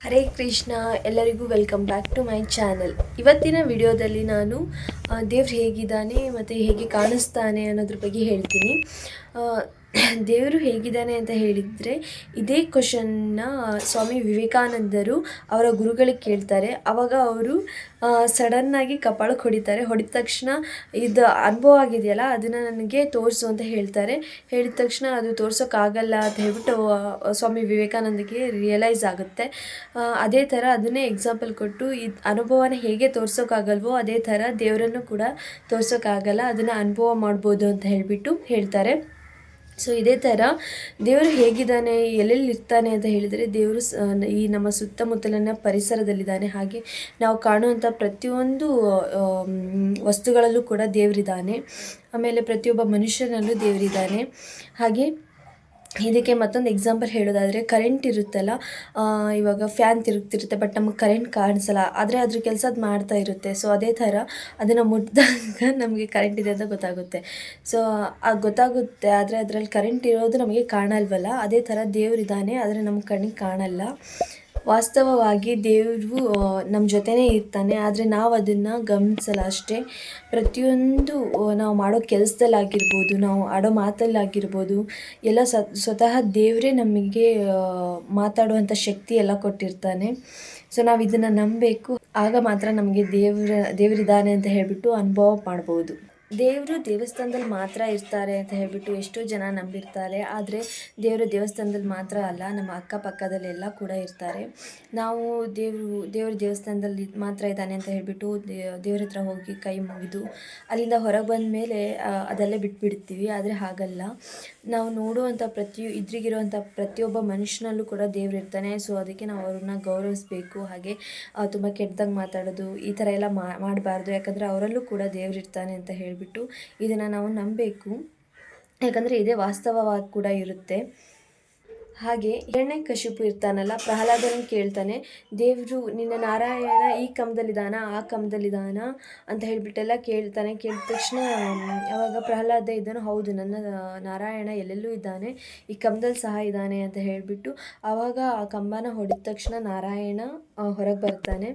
ಹರೇ ಕೃಷ್ಣ, ಎಲ್ಲರಿಗೂ welcome back to my channel ಇವತ್ತಿನ ವಿಡಿಯೋದಲ್ಲಿ ನಾನು ದೇವ್ರು ಹೇಗಿದ್ದಾನೆ ಮತ್ತು ಹೇಗೆ ಕಾಣಿಸ್ತಾನೆ ಅನ್ನೋದ್ರ ಬಗ್ಗೆ ಹೇಳ್ತೀನಿ. ದೇವರು ಹೇಗಿದ್ದಾನೆ ಅಂತ ಹೇಳಿದರೆ, ಇದೇ ಕ್ವಶನ್ನ ಸ್ವಾಮಿ ವಿವೇಕಾನಂದರು ಅವರ ಗುರುಗಳಿಗೆ ಕೇಳ್ತಾರೆ. ಆವಾಗ ಅವರು ಸಡನ್ನಾಗಿ ಕಪಾಳಕ್ಕೆ ಹೊಡಿತಾರೆ. ಹೊಡಿದ ತಕ್ಷಣ ಇದು ಅನುಭವ ಆಗಿದೆಯಲ್ಲ, ಅದನ್ನು ನನಗೆ ತೋರಿಸು ಅಂತ ಹೇಳ್ತಾರೆ. ಹೇಳಿದ ತಕ್ಷಣ ಅದು ತೋರಿಸೋಕ್ಕಾಗಲ್ಲ ಅಂತ ಹೇಳ್ಬಿಟ್ಟು ಸ್ವಾಮಿ ವಿವೇಕಾನಂದಗೆ ರಿಯಲೈಸ್ ಆಗುತ್ತೆ. ಅದೇ ಥರ ಅದನ್ನೇ ಎಕ್ಸಾಂಪಲ್ ಕೊಟ್ಟು ಇದು ಅನುಭವನ ಹೇಗೆ ತೋರಿಸೋಕ್ಕಾಗಲ್ವೋ, ಅದೇ ಥರ ದೇವರನ್ನು ಕೂಡ ತೋರಿಸೋಕ್ಕಾಗಲ್ಲ, ಅದನ್ನು ಅನುಭವ ಮಾಡ್ಬೋದು ಅಂತ ಹೇಳಿಬಿಟ್ಟು ಹೇಳ್ತಾರೆ. ಸೊ ಇದೇ ಥರ ದೇವರು ಹೇಗಿದ್ದಾನೆ, ಎಲ್ಲೆಲ್ಲಿ ಇರ್ತಾನೆ ಅಂತ ಹೇಳಿದರೆ ದೇವರು ಈ ನಮ್ಮ ಸುತ್ತಮುತ್ತಲಿನ ಪರಿಸರದಲ್ಲಿದ್ದಾನೆ. ಹಾಗೆ ನಾವು ಕಾಣುವಂಥ ಪ್ರತಿಯೊಂದು ವಸ್ತುಗಳಲ್ಲೂ ಕೂಡ ದೇವರಿದ್ದಾನೆ. ಆಮೇಲೆ ಪ್ರತಿಯೊಬ್ಬ ಮನುಷ್ಯನಲ್ಲೂ ದೇವರಿದ್ದಾನೆ. ಹಾಗೆ ಇದಕ್ಕೆ ಮತ್ತೊಂದು ಎಕ್ಸಾಂಪಲ್ ಹೇಳೋದಾದರೆ ಕರೆಂಟ್ ಇರುತ್ತಲ್ಲ ಇವಾಗ ಫ್ಯಾನ್ ತಿರುಗ್ತಿರುತ್ತೆ ಬಟ್ ನಮಗೆ ಕರೆಂಟ್ ಕಾಣಿಸಲ್ಲ. ಆದರೆ ಅದ್ರ ಕೆಲಸ ಅದು ಮಾಡ್ತಾ ಇರುತ್ತೆ. ಸೊ ಅದೇ ಥರ ಅದನ್ನು ಮುಟ್ಟಿದಾಗ ನಮಗೆ ಕರೆಂಟ್ ಇದೆ ಅಂತ ಗೊತ್ತಾಗುತ್ತೆ. ಸೊ ಆ ಗೊತ್ತಾಗುತ್ತೆ, ಆದರೆ ಅದರಲ್ಲಿ ಕರೆಂಟ್ ಇರೋದು ನಮಗೆ ಕಾಣಲ್ವಲ್ಲ. ಅದೇ ಥರ ದೇವರಿದ್ದಾನೆ ಆದರೆ ನಮ್ಮ ಕಣ್ಣಿಗೆ ಕಾಣಲ್ಲ. ವಾಸ್ತವವಾಗಿ ದೇವರು ನಮ್ಮ ಜೊತೆನೇ ಇರ್ತಾನೆ, ಆದರೆ ನಾವು ಅದನ್ನು ಗಮನಿಸಲ್ಲ ಅಷ್ಟೇ. ಪ್ರತಿಯೊಂದು ನಾವು ಮಾಡೋ ಕೆಲಸದಲ್ಲಾಗಿರ್ಬೋದು, ನಾವು ಆಡೋ ಮಾತಲ್ಲಾಗಿರ್ಬೋದು, ಎಲ್ಲ ಸ್ವತಃ ದೇವರೇ ನಮಗೆ ಮಾತಾಡುವಂಥ ಶಕ್ತಿ ಎಲ್ಲ ಕೊಟ್ಟಿರ್ತಾನೆ. ಸೊ ನಾವು ಇದನ್ನು ನಂಬಬೇಕು. ಆಗ ಮಾತ್ರ ನಮಗೆ ದೇವರ, ದೇವರಿದ್ದಾನೆ ಅಂತ ಹೇಳಿಬಿಟ್ಟು ಅನುಭವ ಮಾಡ್ಬೋದು. ದೇವರು ದೇವಸ್ಥಾನದಲ್ಲಿ ಮಾತ್ರ ಇರ್ತಾರೆ ಅಂತ ಹೇಳಿಬಿಟ್ಟು ಎಷ್ಟೋ ಜನ ನಂಬಿರ್ತಾರೆ, ಆದರೆ ದೇವರು ದೇವಸ್ಥಾನದಲ್ಲಿ ಮಾತ್ರ ಅಲ್ಲ, ನಮ್ಮ ಅಕ್ಕಪಕ್ಕದಲ್ಲೆಲ್ಲ ಕೂಡ ಇರ್ತಾರೆ. ನಾವು ದೇವರು, ದೇವ್ರ ದೇವಸ್ಥಾನದಲ್ಲಿ ಮಾತ್ರ ಇದ್ದಾನೆ ಅಂತ ಹೇಳಿಬಿಟ್ಟು ದೇವ್ರ ಹತ್ರ ಹೋಗಿ ಕೈ ಮುಗಿದು ಅಲ್ಲಿಂದ ಹೊರಗೆ ಬಂದ ಮೇಲೆ ಅದಲ್ಲೇ ಬಿಟ್ಬಿಡ್ತೀವಿ, ಆದರೆ ಹಾಗಲ್ಲ. ನಾವು ನೋಡುವಂಥ ಪ್ರತಿ ಇದ್ರಿಗಿರುವಂಥ ಪ್ರತಿಯೊಬ್ಬ ಮನುಷ್ಯನಲ್ಲೂ ಕೂಡ ದೇವ್ರು ಇರ್ತಾನೆ. ಸೊ ಅದಕ್ಕೆ ನಾವು ಅವ್ರನ್ನ ಗೌರವಿಸಬೇಕು. ಹಾಗೆ ತುಂಬ ಕೆಟ್ಟದಾಗಿ ಮಾತಾಡೋದು, ಈ ಥರ ಎಲ್ಲ ಮಾಡಬಾರ್ದು. ಯಾಕಂದರೆ ಅವರಲ್ಲೂ ಕೂಡ ದೇವ್ರು ಇರ್ತಾನೆ ಅಂತ ಹೇಳಿಬಿಟ್ಟು ಇದನ್ನು ನಾವು ನಂಬಬೇಕು. ಯಾಕಂದರೆ ಇದೇ ವಾಸ್ತವವಾಗಿ ಕೂಡ ಇರುತ್ತೆ. ಹಾಗೆ ಎರಡನೇ ಕಶಿಪು ಇರ್ತಾನಲ್ಲ ಪ್ರಹ್ಲಾದನ ಕೇಳ್ತಾನೆ, ದೇವರು ನಿನ್ನ ನಾರಾಯಣ ಈ ಕಮದಲ್ಲಿದ್ದಾನ ಆ ಕಮದಲ್ಲಿದ್ದಾನ ಅಂತ ಹೇಳಿಬಿಟ್ಟೆಲ್ಲ ಕೇಳ್ತಾನೆ. ಕೇಳಿದ ತಕ್ಷಣ ಅವಾಗ ಪ್ರಹ್ಲಾದ ಇದ್ದಾನೋ, ಹೌದು, ನನ್ನ ನಾರಾಯಣ ಎಲ್ಲೆಲ್ಲೂ ಇದ್ದಾನೆ, ಈ ಕಂಬದಲ್ಲಿ ಸಹ ಇದ್ದಾನೆ ಅಂತ ಹೇಳಿಬಿಟ್ಟು ಆವಾಗ ಆ ಕಂಬನ ಹೊಡೆದ ತಕ್ಷಣ ನಾರಾಯಣ ಹೊರಗೆ ಬರ್ತಾನೆ.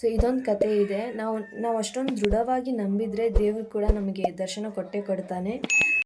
ಸೊ ಇದೊಂದು ಕತೆ ಇದೆ. ನಾವು ನಾವು ಅಷ್ಟೊಂದು ದೃಢವಾಗಿ ನಂಬಿದರೆ ದೇವರು ಕೂಡ ನಮಗೆ ದರ್ಶನ ಕೊಟ್ಟೇ ಕೊಡ್ತಾನೆ.